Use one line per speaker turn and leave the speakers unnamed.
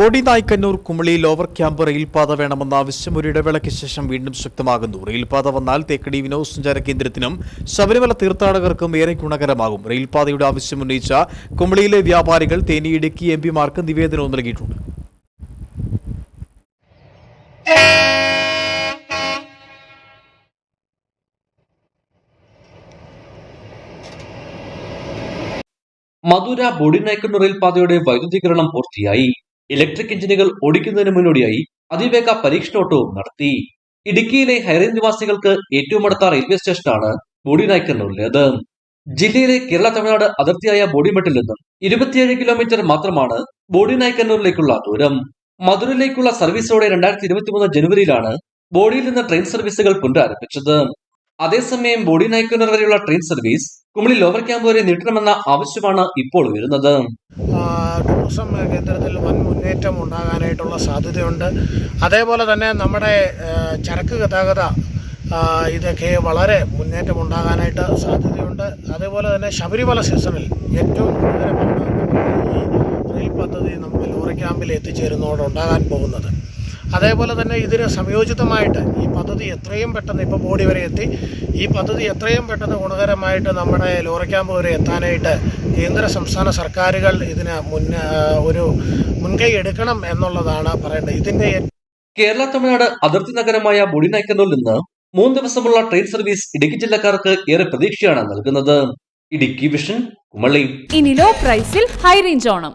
Body Nayakkanur Kumily lower camp റെയിൽപാത വേണമെന്ന ആവശ്യം ഒരു ഇടവേളയ്ക്ക് ശേഷം വീണ്ടും ശക്തമാകുന്നു. റെയിൽപാത വന്നാൽ തേക്കടി വിനോദസഞ്ചാര കേന്ദ്രത്തിനും ശബരിമല തീർത്ഥാടകർക്കും ഏറെ ഗുണകരമാകും. റെയിൽപാതയുടെ ആവശ്യം ഉന്നയിച്ച കുമളിയിലെ വ്യാപാരികൾ തേനി ഇടുക്കി എം പിമാർക്ക് നിവേദനവും നൽകിയിട്ടുണ്ട്.
മധുര ബോഡിനായ്ക്കണ്ണൂർ റെയിൽപാതയുടെ വൈദ്യുതീകരണം പൂർത്തിയായി. ഇലക്ട്രിക് എഞ്ചിനുകൾ ഓടിക്കുന്നതിന് മുന്നോടിയായി അതിവേഗ പരീക്ഷണോട്ടവും നടത്തി. ഇടുക്കിയിലെ ഹൈറേഞ്ച് നിവാസികൾക്ക് ഏറ്റവും അടുത്ത റെയിൽവേ സ്റ്റേഷനാണ് ബോഡിനായ്ക്കണ്ണൂരിലേത് ജില്ലയിലെ കേരള തമിഴ്നാട് അതിർത്തിയായ ബോഡിമെട്ടിൽ നിന്നും ഇരുപത്തിയേഴ് കിലോമീറ്റർ മാത്രമാണ് ബോഡി നായ്ക്കന്നൂരിലേക്കുള്ള ദൂരം. മധുരയിലേക്കുള്ള സർവീസോടെ രണ്ടായിരത്തി ഇരുപത്തിമൂന്ന് ജനുവരിയിലാണ് ബോഡിയിൽ നിന്ന് ട്രെയിൻ സർവീസുകൾ പുനരാരംഭിച്ചത്. അതേസമയം ബോഡി നായ്ക്കന്നൂർ വരെയുള്ള train service Kumily lower camp വരെ നീട്ടണമെന്ന ആവശ്യമാണ് ഇപ്പോൾ ഉയരുന്നത്.
ടൂറിസം കേന്ദ്രത്തിൽ വൻ മുന്നേറ്റം ഉണ്ടാകാനായിട്ടുള്ള സാധ്യതയുണ്ട്. അതേപോലെ തന്നെ നമ്മുടെ ചരക്ക് ഗതാഗത ഇതൊക്കെ വളരെ മുന്നേറ്റം ഉണ്ടാകാനായിട്ട് സാധ്യതയുണ്ട്. അതേപോലെ തന്നെ ശബരിമല സീസണിൽ ഏറ്റവും നമുക്ക് ഈ റെയിൽ പദ്ധതി നമുക്ക് ലോറി ക്യാമ്പിൽ എത്തിച്ചേരുന്നതോടെ ഉണ്ടാകാൻ പോകുന്നത്. അതേപോലെ തന്നെ ഇതിന് സംയോജിതമായിട്ട് ഈ പദ്ധതി എത്രയും പെട്ടെന്ന് ഇപ്പോൾ ബോഡി വരെ എത്തി. ഈ പദ്ധതി എത്രയും പെട്ടെന്ന് ഗുണകരമായിട്ട് നമ്മുടെ ലോറി ക്യാമ്പ് വരെ എത്താനായിട്ട് കേന്ദ്ര സംസ്ഥാന സർക്കാരുകൾ ഇതിന് മുൻ ഒരു മുൻകൈ എടുക്കണം എന്നുള്ളതാണ് പറയേണ്ടത്. ഇതിന്റെ
കേരള തമിഴ്നാട് അതിർത്തി നഗരമായ ബോഡി നായ്ക്കന്നൂരിൽ നിന്ന് മൂന്ന് ദിവസമുള്ള ട്രെയിൻ സർവീസ് ഇടുക്കി ജില്ലക്കാർക്ക് ഏറെ പ്രതീക്ഷയാണ് നൽകുന്നത്. ഇടുക്കി വിഷൻ കുമളി.
ഇനി ലോ പ്രൈസിൽ ഹൈ റേഞ്ച് ഓണം.